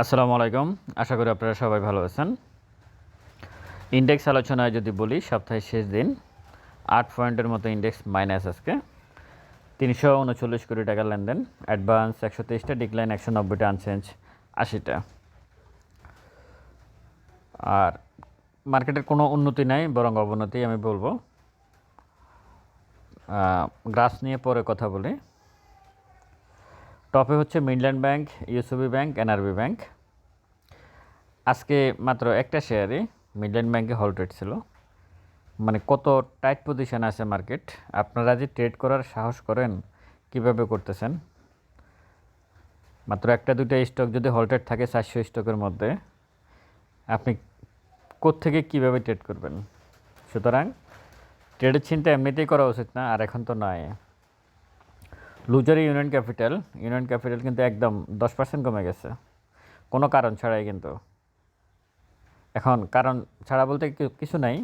আসসালামু আলাইকুম। আশা করি আপনারা সবাই ভালো আছেন। ইন্ডেক্স আলোচনায় যদি বলি, সপ্তাহের শেষ দিন, আট পয়েন্টের মতো ইন্ডেক্স মাইনাস আজকে। তিনশো উনচল্লিশ কোটি টাকার লেনদেন, অ্যাডভান্স একশো তেইশটা, ডিক্লাইন একশো নব্বইটা, আনচেঞ্জ আশিটা। আর মার্কেটের কোনো উন্নতি নাই, বরং অবনতি, আমি বলব। গ্রাস নিয়ে পরে কথা বলি। টপে হচ্ছে midland bank UCB bank, NRB bank. আজকে মাত্র একটা শেয়ারে মিডল্যান্ড ব্যাংকে হল্টেড ছিল। মানে কত টাইট পজিশন আছে মার্কেট আপনারা যে ট্রেড করার সাহস করেন, কীভাবে করতেছেন? মাত্র একটা দুটো স্টক যদি হল্টেড থাকে চারশো স্টকের মধ্যে, আপনি কোত্থেকে কীভাবে ট্রেড করবেন? সুতরাং ট্রেডের চিন্তা এমনিতেই করা উচিত না, আর এখন তো নয় লুজারি ইউনিয়ন ক্যাপিটাল ইউনিয়ন ক্যাপিটাল কিন্তু একদম দশ পার্সেন্ট কমে গেছে। কোনো কারণ ছাড়াই কিন্তু। এখন কারণ ছাড়া বলতে কিছু নাই।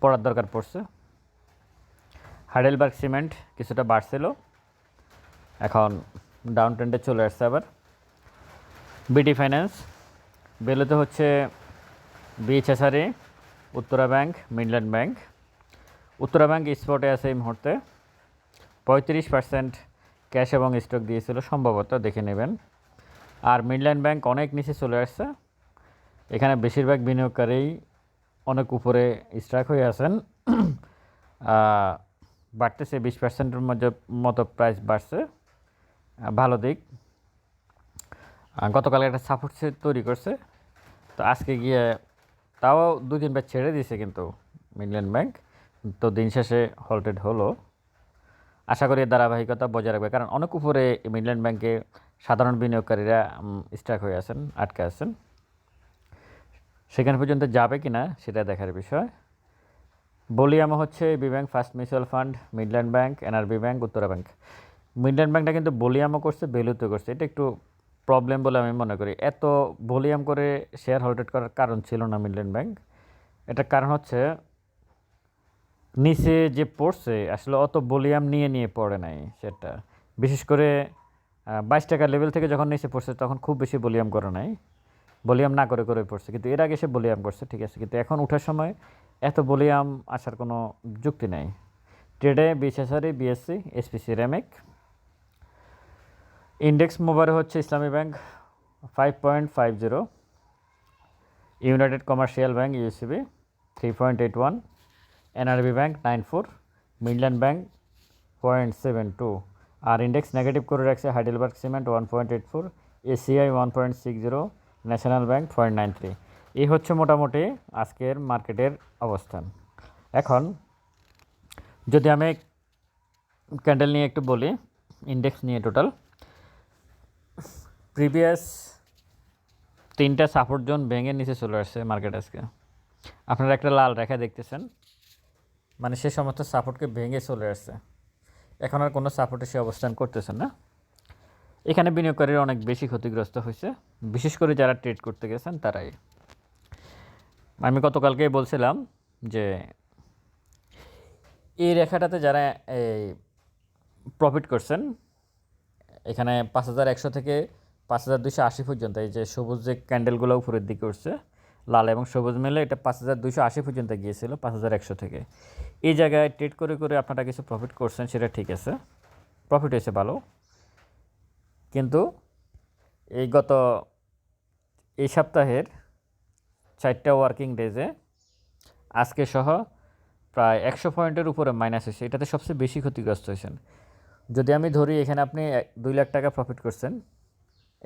পড়ার দরকার পড়ছে। হাইডেলবার্গ সিমেন্ট কিছুটা বাড়ছিল। এখন ডাউন ট্রেন্ডে চলে আসছে আবার। বিডি ফাইন্যান্স, বেলুতে হচ্ছে বিএইচএসআরএ Uttara bank, midland bank. Uttara bank স্পটে আছে এই মুহূর্তে। পঁয়ত্রিশ পার্সেন্ট ক্যাশ এবং স্টক দিয়েছিল, সম্ভবত দেখে নেবেন। আর মিডল্যান্ড ব্যাংক অনেক নিচে চলে আসছে। এখানে বেশিরভাগ বিনিয়োগকারী অনেক উপরে স্ট্রাক হয়ে আছেন। বাড়তেছে বিশ পার্সেন্টের মধ্যে, মতো প্রাইস বাড়ছে। ভালো দিক। গতকাল একটা সাপোর্ট তৈরি করছে। তো আজকে গিয়ে তাও দুই দিন ব্যাগ ছেড়ে দিয়েছে কিন্তু মিডল্যান্ড ব্যাংক তো দিন শেষে হল্টেড হলো। আশা করি ধারাবাহিকতা বজায় রাখবে। কারণ অনেক উপরে মিডল্যান্ড ব্যাংকে সাধারণ বিনিয়োগকারীরা স্ট্রাক হয়ে আছেন, আটকে আছেন। সেখানে পর্যন্ত যাবে কি না সেটা দেখার বিষয়। বলিয়ামা হচ্ছে B bank, first mutual fund, midland bank, NRB bank, Uttara bank. Midland ব্যাংকটা কিন্তু বলিয়ামও করছে বেলুতে করছে। এটা একটু প্রবলেম বলে আমি মনে করি। এত বলিয়াম করে শেয়ার হোল্ডেড করার কারণ ছিল না মিডল্যান্ড ব্যাংক। এটার কারণ হচ্ছে নিচে যে পড়ছে, আসলে অত ভলিউম নিয়ে নিয়ে পড়ে নাই সেটা। বিশেষ করে বাইশ টাকা লেভেল থেকে যখন নিচে পড়ছে, তখন খুব বেশি ভলিউম করে নাই। ভলিউম না করে করে পড়ছে, কিন্তু এর আগে সে ভলিউম করছে, ঠিক আছে। কিন্তু এখন ওঠার সময় এত ভলিউম আসার কোনো যুক্তি নাই। ট্রেডে বিএসএসআরই বিএসসি এসপিসি রেমেক ইন্ডেক্স মোবাইল হচ্ছে Islami bank five point five zero united commercial bank UCB three point eight one NRB bank nine four midland bank point seven two আর ইন্ডেক্স নেগেটিভ করে রাখছে Heidelberg cement one point eight four ACI one point six zero national bank point nine three এই হচ্ছে মোটামুটি আজকের মার্কেটের অবস্থান। এখন যদি আমি ক্যান্ডেল নিয়ে একটু বলি ইন্ডেক্স নিয়ে টোটাল প্রিভিয়াস তিনটা সাপোর্ট জোন ভেঙে নিচে চলে আসছে মার্কেট আজকে। আপনারা একটা লাল রেখা দেখতেছেন। মানে সে সমস্ত সাপোর্টকে ভেঙে চলে আসছে। এখন আর কোনো সাপোর্টে সে অবস্থান করতেছে না। এখানে বিনিয়োগকারীরা অনেক বেশি ক্ষতিগ্রস্ত হয়েছে। বিশেষ করে যারা ট্রেড করতে গেছেন, তারাই। আমি গতকালকেই বলছিলাম যে, এই রেখাটাতে যারা এই প্রফিট করছেন, এখানে পাঁচ হাজার একশো থেকে পাঁচ হাজার দুশো আশি পর্যন্ত, এই যে সবুজ যে ক্যান্ডেলগুলো উপরের দিকে উঠছে লাল এবং সবুজ মিলে এটা পাঁচ হাজার দুশো আশি পর্যন্ত গিয়েছিল, পাঁচ হাজার একশো থেকে। এই জায়গায় ট্রেড করে করে আপনারা কিছু প্রফিট করছেন, সেটা ঠিক আছে। প্রফিট হয়েছে ভালো। কিন্তু এই গত এই সপ্তাহের চারটা ওয়ার্কিং ডেজে আজকে সহ প্রায় একশো পয়েন্টের উপরে মাইনাস হয়েছে। এটাতে সবচেয়ে বেশি ক্ষতিগ্রস্ত হয়েছেন। যদি আমি ধরি, এখানে আপনি দুই লাখ টাকা প্রফিট করছেন,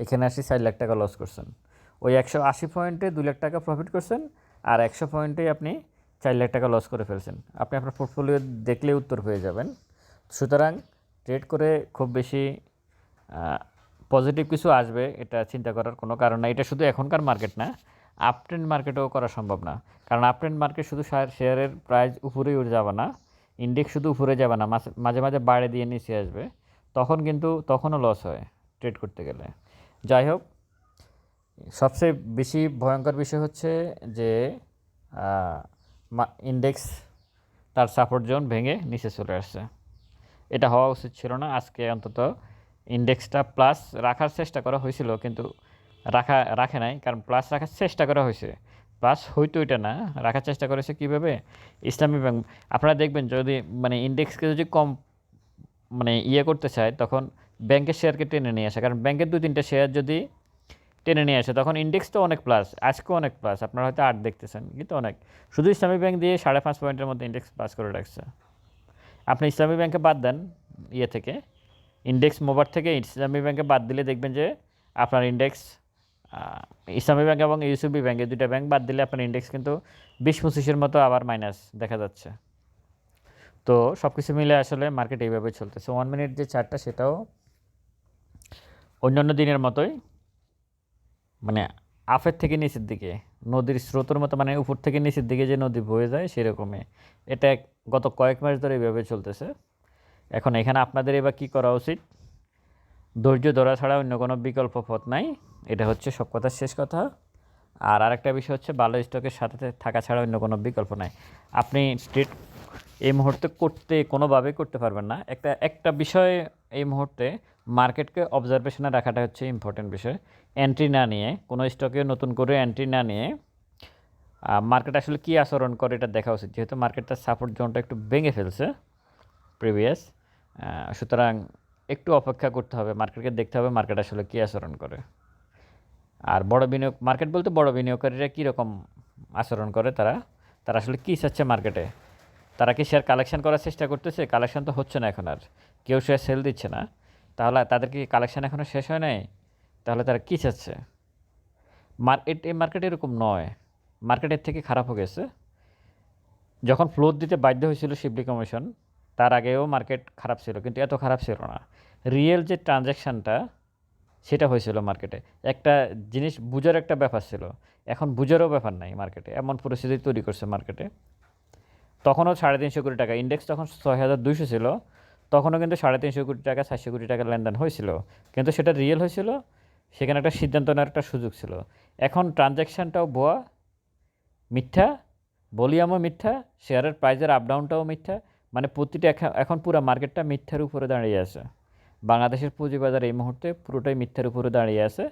এখানে আসি চার লাখ টাকা লস করছেন। ওই একশো আশি পয়েন্টে দু লাখ টাকা প্রফিট করছেন আর একশো পয়েন্টে আপনি চার লাখ টাকা লস করে ফেলছেন। আপনি আপনার পোর্টফোলিও দেখলে উত্তর হয়ে যাবেন। সুতরাং ট্রেড করে খুব বেশি পজিটিভ কিছু আসবে, এটা চিন্তা করার কোনো কারণ না এটা শুধু এখনকার মার্কেট না আপট্রেন্ড মার্কেটেও করা সম্ভব না। কারণ আপট্রেন্ড মার্কেট শুধু শেয়ার- শেয়ারের প্রাইস উপরেই যাবে না ইন্ডেক্স শুধু উপরে যাবে না, মাঝে মাঝে বাড়ে দিয়ে নিচে আসবে, তখন কিন্তু, তখনও লস হয় ট্রেড করতে গেলে। যাই হোক সবচেয়ে বেশি ভয়ঙ্কর বিষয় হচ্ছে যে ইন্ডেক্স তার সাপোর্ট জোন ভেঙে নিচে চলে আসছে। এটা হওয়া উচিত ছিল না। আজকে অন্তত ইন্ডেক্সটা প্লাস রাখার চেষ্টা করা হয়েছিল, কিন্তু রাখা, রাখে নাই, কারণ প্লাস রাখার চেষ্টা করা হয়েছে। প্লাস হয়তো এটা না, রাখার চেষ্টা করেছে কীভাবে? ইসলামী ব্যাংক, আপনারা দেখবেন যদি মানে ইন্ডেক্সকে যদি কম মানে ইয়ে করতে চায়, তখন ব্যাংকের শেয়ারকে টেনে নিয়ে আসে। কারণ ব্যাংকের দু তিনটা শেয়ার যদি টেনে নিয়ে আসে। তখন ইন্ডেক্স তো অনেক প্লাস আজকেও অনেক প্লাস আপনারা হয়তো আট দেখতেছেন, কিন্তু অনেক। শুধু ইসলামী ব্যাংক দিয়ে সাড়ে পাঁচ পয়েন্টের মধ্যে ইন্ডেক্স প্লাস করে রাখছে। আপনি ইসলামী ব্যাংকে বাদ দেন ইয়ে থেকে ইন্ডেক্স মোবার থেকে, ইসলামী ব্যাংকে বাদ দিলে দেখবেন যে আপনার ইন্ডেক্স ইসলামী ব্যাংক এবং ইউসিবি ব্যাংকে দুইটা ব্যাংক বাদ দিলে আপনার ইন্ডেক্স কিন্তু বিশ পঁচিশের মতো আবার মাইনাস দেখা যাচ্ছে। তো সব কিছু মিলে আসলে মার্কেট এইভাবে চলতেছে। ওয়ান মিনিট যে চার্টটা সেটাও অন্যান্য দিনের মতোই। মানে আফের থেকে নিচের দিকে, নদীর স্রোতের মতো মানে উপর থেকে নিচের দিকে যে নদী বয়ে যায় সেরকমই। এটা গত কয়েক মাস ধরে এইভাবে চলতেছে। এখন এখানে আপনাদের এবার কী করা উচিত? ধৈর্য ধরা ছাড়া অন্য কোনো বিকল্প পথ নাই। এটা হচ্ছে সব কথার শেষ কথা। আর আরেকটা বিষয় হচ্ছে, ভালো স্টকের সাথে থাকা ছাড়া অন্য কোনো বিকল্প নাই। আপনি স্ট্রেট এই মুহূর্তে করতে কোনোভাবে করতে পারবেন না। একটা একটা বিষয় এই মুহূর্তে মার্কেটকে অবজারভেশনে রাখাটা হচ্ছে ইম্পর্টেন্ট বিষয়। এন্ট্রি না নিয়ে, কোনো স্টকে নতুন করে এন্ট্রি না নিয়ে মার্কেট আসলে কী আচরণ করে এটা দেখা উচিত। যেহেতু মার্কেটটার সাপোর্ট জোনটা একটু ভেঙে ফেলছে প্রিভিয়াস সুতরাং একটু অপেক্ষা করতে হবে মার্কেটকে দেখতে হবে মার্কেট আসলে কী আচরণ করে। আর বড় বিনিয়োগ মার্কেট বলতে বড় বিনিয়োগকারীরা কীরকম আচরণ করে তারা? তারা আসলে কী চাচ্ছে মার্কেটে তারা কি শেয়ার কালেকশন করার চেষ্টা করতেছে? কালেকশন তো হচ্ছে না এখন আর। কেউ শেয়ার সেল দিচ্ছে না। তাহলে তাদের কি কালেকশান এখনও শেষ হয় নাই? তাহলে তারা কী চাচ্ছে? মার্কেট এই মার্কেট এরকম নয়। মার্কেটের থেকে খারাপ হয়ে গেছে। যখন ফ্লোর দিতে বাধ্য হয়েছিল শিবলি কমিশন তার আগেও মার্কেট খারাপ ছিল, কিন্তু এত খারাপ ছিল না। রিয়েল যে ট্রানজ্যাকশানটা সেটা হয়েছিল মার্কেটে একটা জিনিস বুঝার একটা ব্যাপার ছিল। এখন বুঝারও ব্যাপার নাই মার্কেটে এমন পরিস্থিতি তৈরি করছে মার্কেটে তখনও সাড়ে তিনশো কোটি টাকা। ইন্ডেক্স তখন ছয় হাজার দুইশো ছিল। তখনও কিন্তু সাড়ে তিনশো কোটি টাকা, চারশো কোটি টাকা লেনদেন হয়েছিল। কিন্তু সেটা রিয়েল হয়েছিল, সেখানে একটা সিদ্ধান্ত নেওয়ার একটা সুযোগ ছিল। এখন ট্রানজ্যাকশানটাও ভুয়া, মিথ্যা, ভলিউমও মিথ্যা শেয়ারের প্রাইজের আপ ডাউনটাও মিথ্যা মানে প্রতিটা এখ- এখন পুরো মার্কেটটা মিথ্যার উপরে দাঁড়িয়ে আছে। বাংলাদেশের পুঁজিবাজার এই মুহূর্তে পুরোটাই মিথ্যার উপরে দাঁড়িয়ে আছে।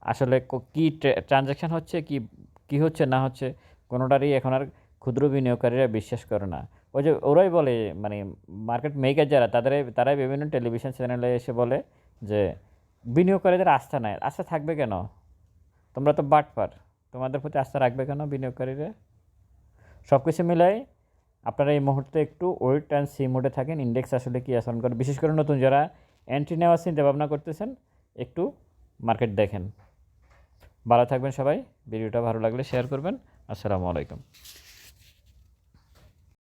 আসলে কী ট্রানজ্যাকশান হচ্ছে, কি কি হচ্ছে, না হচ্ছে, কোনোটারই এখন আর ক্ষুদ্র বিনিয়োগকারীরা বিশ্বাস করে না। ওই যে ওরাই বলে মানে মার্কেট মেকার যারা তাদের তারাই বিভিন্ন টেলিভিশন চ্যানেলে এসে বলে যে বিনিয়োগকারীদের আস্থা নাই। আস্থা থাকবে কেন? তোমরা তো বাটপার। তোমাদের প্রতি আস্থা রাখবে কেন বিনিয়োগকারীরা? সব কিছু মিলাই আপনারা এই মুহূর্তে একটু ওয়েট অ্যান্ড সি মোডে থাকেন। ইন্ডেক্স আসলে কী আচরণ করে? বিশেষ করে নতুন যারা এন্ট্রি নেওয়ার চিন্তা ভাবনা করতেছেন, একটু মার্কেট দেখেন। ভালো থাকবেন সবাই। ভিডিওটা ভালো লাগলে শেয়ার করবেন। আসসালামু আলাইকুম।